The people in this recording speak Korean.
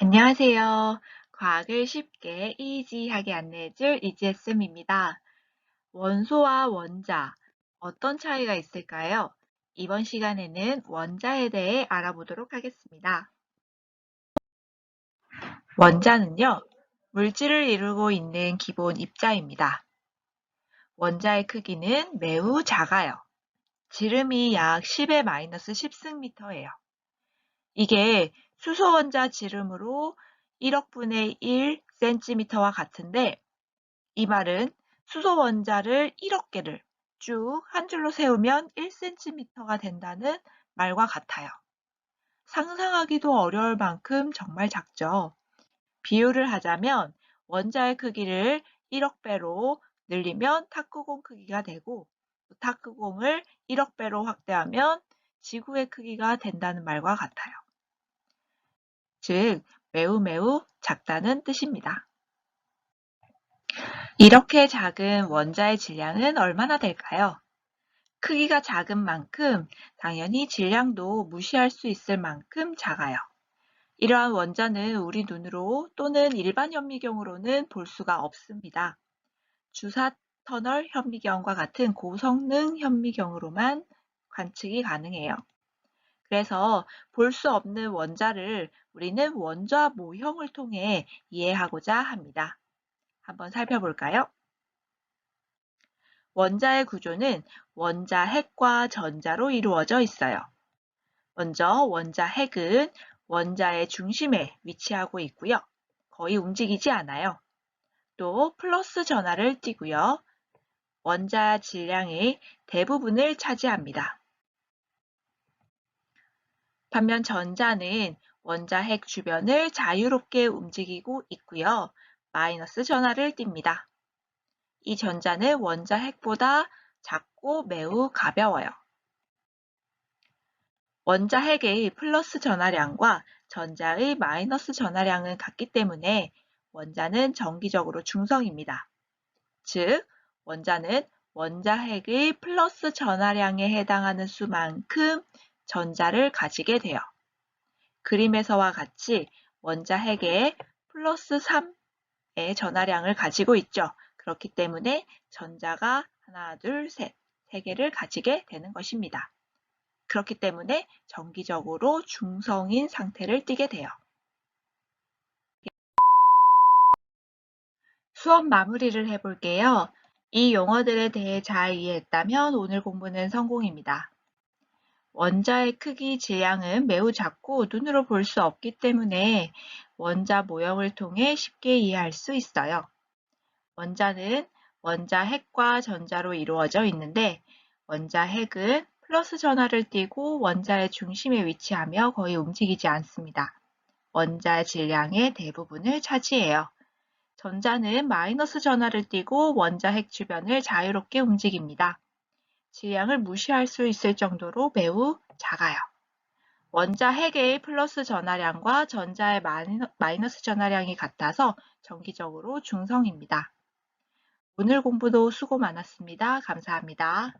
안녕하세요. 과학을 쉽게 이지하게 안내해줄 이지쌤입니다. 원소와 원자, 어떤 차이가 있을까요? 이번 시간에는 원자에 대해 알아보도록 하겠습니다. 원자는요, 물질을 이루고 있는 기본 입자입니다. 원자의 크기는 매우 작아요. 지름이 약 10의 마이너스 10승미터예요. 이게 수소 원자 지름으로 1억 분의 1 cm와 같은데 이 말은 수소 원자를 1억 개를 쭉 한 줄로 세우면 1cm가 된다는 말과 같아요. 상상하기도 어려울 만큼 정말 작죠. 비유를 하자면 원자의 크기를 1억 배로 늘리면 탁구공 크기가 되고 탁구공을 1억 배로 확대하면 지구의 크기가 된다는 말과 같아요. 즉 매우 매우 작다는 뜻입니다. 이렇게 작은 원자의 질량은 얼마나 될까요? 크기가 작은 만큼 당연히 질량도 무시할 수 있을 만큼 작아요. 이러한 원자는 우리 눈으로 또는 일반 현미경으로는 볼 수가 없습니다. 주사 터널 현미경과 같은 고성능 현미경으로만 관측이 가능해요. 그래서 볼 수 없는 원자를 우리는 원자 모형을 통해 이해하고자 합니다. 한번 살펴볼까요? 원자의 구조는 원자 핵과 전자로 이루어져 있어요. 먼저 원자 핵은 원자의 중심에 위치하고 있고요. 거의 움직이지 않아요. 또 플러스 전하를 띠고요. 원자 질량의 대부분을 차지합니다. 반면 전자는 원자 핵 주변을 자유롭게 움직이고 있고요. 마이너스 전하를 띱니다. 이 전자는 원자 핵보다 작고 매우 가벼워요. 원자 핵의 플러스 전하량과 전자의 마이너스 전하량은 같기 때문에 원자는 정기적으로 중성입니다. 즉, 원자는 원자 핵의 플러스 전하량에 해당하는 수만큼 전자를 가지게 돼요. 그림에서와 같이 원자 핵에 플러스 3의 전하량을 가지고 있죠. 그렇기 때문에 전자가 하나, 둘, 셋, 세 개를 가지게 되는 것입니다. 그렇기 때문에 정기적으로 중성인 상태를 띠게 돼요. 수업 마무리를 해볼게요. 이 용어들에 대해 잘 이해했다면 오늘 공부는 성공입니다. 원자의 크기 질량은 매우 작고 눈으로 볼 수 없기 때문에 원자 모형을 통해 쉽게 이해할 수 있어요. 원자는 원자 핵과 전자로 이루어져 있는데 원자 핵은 플러스 전하를 띠고 원자의 중심에 위치하며 거의 움직이지 않습니다. 원자 질량의 대부분을 차지해요. 전자는 마이너스 전하를 띠고 원자 핵 주변을 자유롭게 움직입니다. 질량을 무시할 수 있을 정도로 매우 작아요. 원자 핵의 플러스 전하량과 전자의 마이너스 전하량이 같아서 정기적으로 중성입니다. 오늘 공부도 수고 많았습니다. 감사합니다.